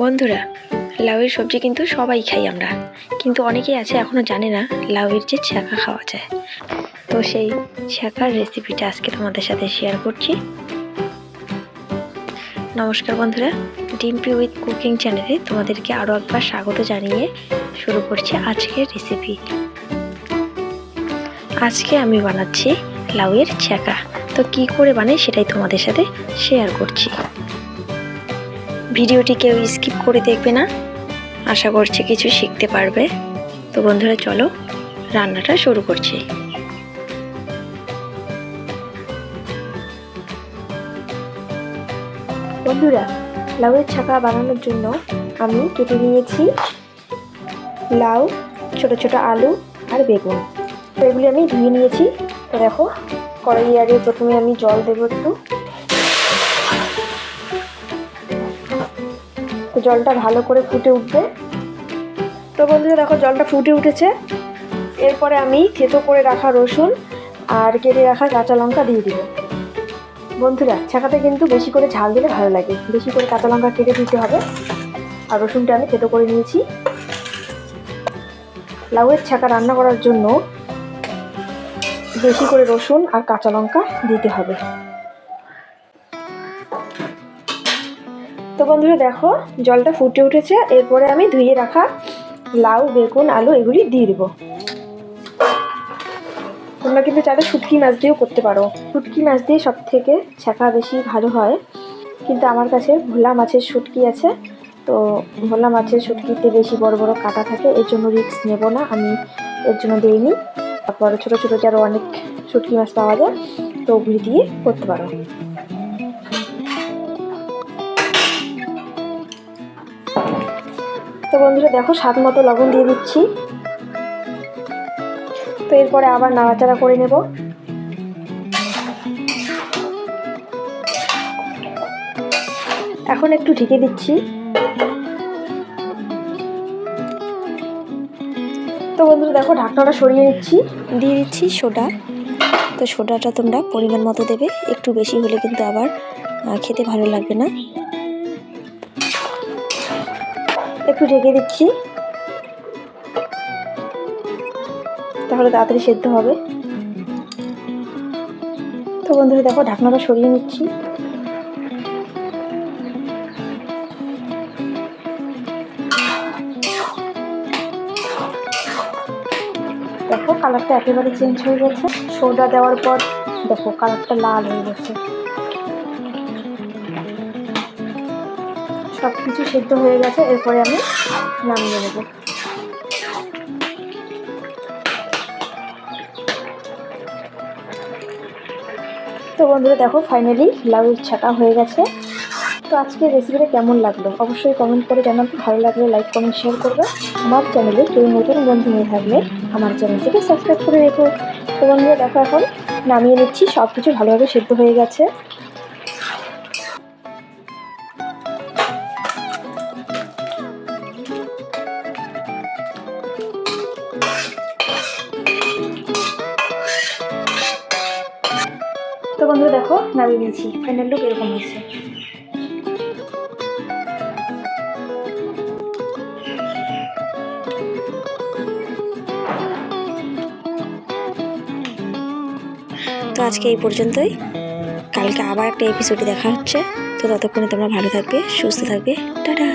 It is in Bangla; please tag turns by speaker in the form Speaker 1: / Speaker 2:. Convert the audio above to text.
Speaker 1: বন্ধুরা, লাউয়ের সবজি কিন্তু সবাই খাই আমরা। কিন্তু অনেকেই আছে এখনও জানে না লাউয়ের যে ছ্যাঁকা খাওয়া যায়। তো সেই ছ্যাঁকার রেসিপিটা আজকে তোমাদের সাথে শেয়ার করছি। নমস্কার বন্ধুরা, ডিম্পি উইথ কুকিং চ্যানেলে তোমাদেরকে আরও একবার স্বাগত জানিয়ে শুরু করছি আজকের রেসিপি আজকে আমি বানাচ্ছি লাউয়ের ছ্যাঁকা। তো কি করে বানাই সেটাই তোমাদের সাথে শেয়ার করছি। ভিডিওটি কেউ স্কিপ করে দেখবে না। আশা করছি কিছু শিখতে পারবে। তো বন্ধুরা, চলো রান্নাটা শুরু করছি। বন্ধুরা, লাউয়ের ছাকা বানানোর জন্য আমি কেটে নিয়েছি লাউ, ছোট ছোট আলু আর বেগুন। তো এগুলি আমি ধুয়ে নিয়েছি। তো দেখো কড়াই আগে প্রথমে আমি জল দেবো একটু। জলটা ভালো করে ফুটে উঠবে। তো বন্ধুরা দেখো, জলটা ফুটে উঠেছে। এরপরে আমি থেতো করে রাখা রসুন আর কেটে রাখা কাঁচা লঙ্কা দিয়ে দিব। বন্ধুরা ছাকাতে কিন্তু বেশি করে ঝাল দিলে ভালো লাগে। বেশি করে কাঁচা লঙ্কা কেটে দিতে হবে। আর রসুনটা আমি থেতো করে নিয়েছি। লাউয়ের ছাকা রান্না করার জন্য বেশি করে রসুন আর কাঁচা লঙ্কা দিতে হবে। তো বন্ধুরা দেখো, জলটা ফুটে উঠেছে, এরপরে আমি ধুয়ে রাখা লাউ, বেগুন, আলু এগুলি দিয়ে দেবো। তোমরা কিন্তু চাইলে শুটকি মাছ দিয়েও করতে পারো। শুটকি মাছ দিয়ে সব থেকে ছ্যাঁকা বেশি ভালো হয়। কিন্তু আমার কাছে ভোলা মাছের শুটকি আছে, তো ভোলা মাছের শুটকিতে বেশি বড় বড় কাটা থাকে, এর জন্য রিস্ক নেব না, আমি এর জন্য দিইনি। তারপর ছোটো ছোটো যারও অনেক শুটকি মাছ পাওয়া যায়, তো ওগুলি দিয়ে করতে পারো। তো বন্ধুরা দেখো, স্বাদ মতো লবণ দিয়ে দিচ্ছি। তো এরপরে আবার নাড়াচাড়া করে নেব। এখন একটু ঢেকে দিচ্ছি। তো বন্ধুরা দেখো, ঢাকনাটা সরিয়ে নিচ্ছি। দিয়ে দিচ্ছি সোডা। তো সোডাটা তোমরা পরিমাণ মতো দেবে। একটু বেশি হলে কিন্তু আবার খেতে ভালো লাগবে না। একটু ঢেকে দিচ্ছি। তাহলে তাড়াতাড়ি সেদ্ধ হবে। তো বন্ধুরা, দেখো, ঢাকনাটা সরিয়ে নিচ্ছি। দেখো কালারটা একেবারে চেঞ্জ হয়ে গেছে। সোডা দেওয়ার পর, দেখো কালারটা লাল হয়ে গেছে। সব কিছু সেদ্ধ হয়ে গেছে, এরপরে আমি নামিয়ে নেব। তো বন্ধুরা, দেখো ফাইনালি লাউয়ের ছাকা হয়ে গেছে। তো আজকের রেসিপিটা কেমন লাগল? অবশ্যই কমেন্ট করে জানাতে ভালো লাগলে লাইক কমেন্ট শেয়ার করবে। আমার চ্যানেলে কেউ নতুন বন্ধু নিয়ে থাকলে আমার চ্যানেলটিকে সাবস্ক্রাইব করে রেখো। তো বন্ধুরা, দেখো, এখন নামিয়ে নিচ্ছি। সব কিছু ভালোভাবে সেদ্ধ হয়ে গেছে। বন্ধুরা দেখো, নামিয়ে নিয়েছি। ফাইনাল লুক এরকম হয়েছে। তো আজকে এই পর্যন্তই। কালকে আবার একটা এপিসোডে দেখা হচ্ছে। তো ততক্ষণে তোমরা ভালো থাকবে, সুস্থ থাকবে। টাটা!